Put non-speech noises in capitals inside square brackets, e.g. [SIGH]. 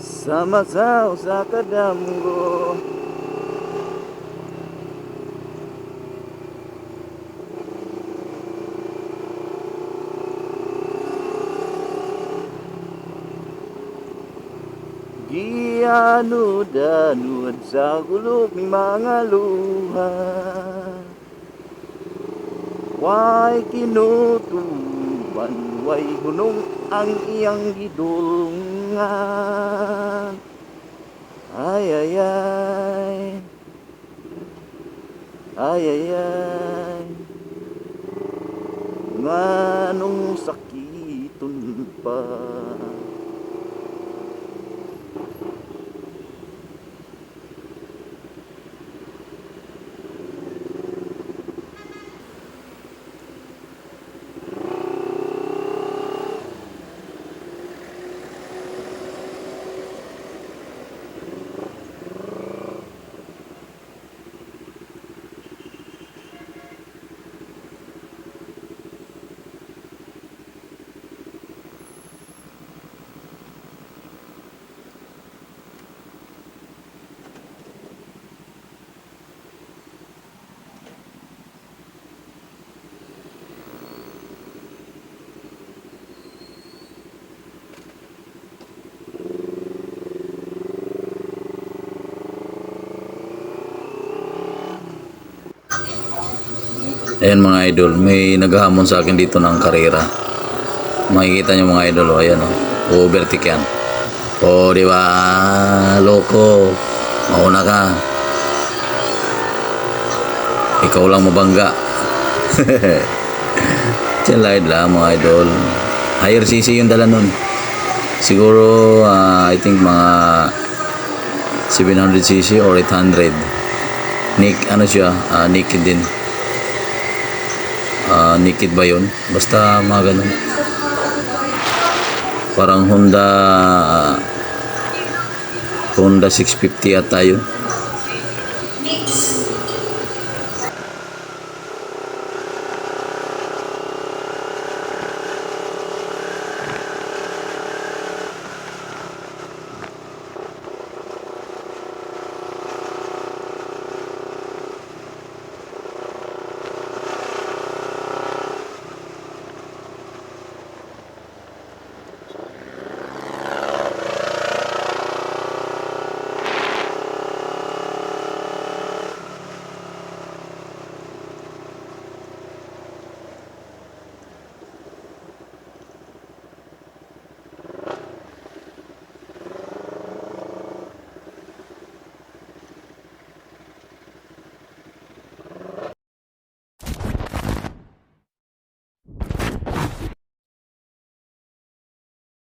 Sama sa usa ka damgo Gianud-anud sa gulog ni mga luha. Way kinutuban, way hunong ang iyang gidulungan. Ay ay ay. Ay ay ay. Nganong sakiton pa Ayan mga idol, may naghahamon sa akin dito ng karera. Makikita nyo mga idol, oh, ayan oh. Overtake yan. O, di ba? Loko. Mauna ka. Ikaw lang mabangga. [LAUGHS] Chillide lang mga idol. Higher CC yung dala nun. Siguro, ah, I think mga 700cc or 800. Nick, ano siya? ah, naked din naked ba yun? Basta mga ganun. Parang Honda Honda 650 at tayo.